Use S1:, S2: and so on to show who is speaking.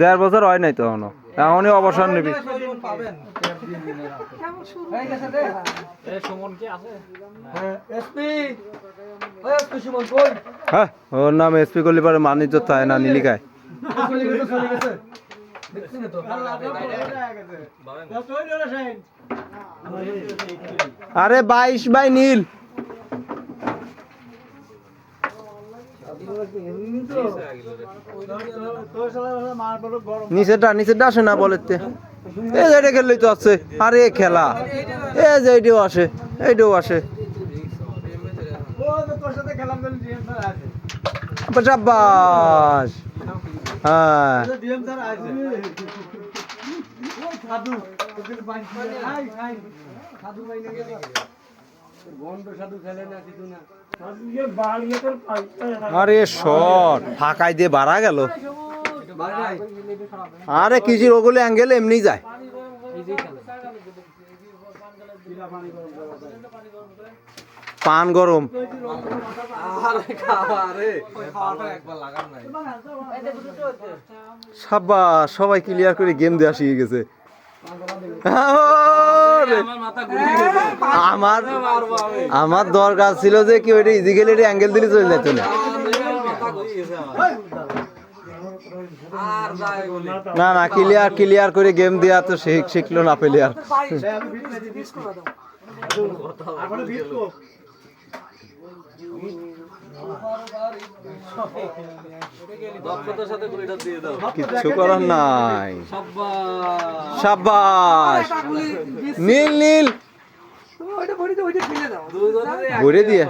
S1: দেড় বছর হয় নাই তো? এখনও। এখনই অবসর নিবি। হ্যাঁ ওর নাম এসপি করলে পারে মানিজ্য চায় না নীলিকায়। আরে বাইশ বাই নীল। নিচেটা নিচেটা আসে না বলেতে এই যে এটা খেললেই তো আছে। আরে খেলা। এই যে এইটাও আসে এইটাও আসে। সাব্বাস। হ্যাঁ। আরে শট ফাঁকাই দিয়ে বাড়া গেল। আরে কিজির ওগুলো অ্যাঙ্গেল এমনি যায়। পান গরম। সাব্বাস সবাই ক্লিয়ার করে গেম দেওয়া শিখে গেছে। আমার আমার দরকার ছিল যে কি ওইটা ইজি গেলে অ্যাঙ্গেল দিলে চলে যেত না। না না ক্লিয়ার ক্লিয়ার করে গেম দেওয়া তো শিখ- শিখলো না প্লেয়ার কিচ্ছু করার নাই। সাব্বাস। নীল নীল। ভরে দিয়ে।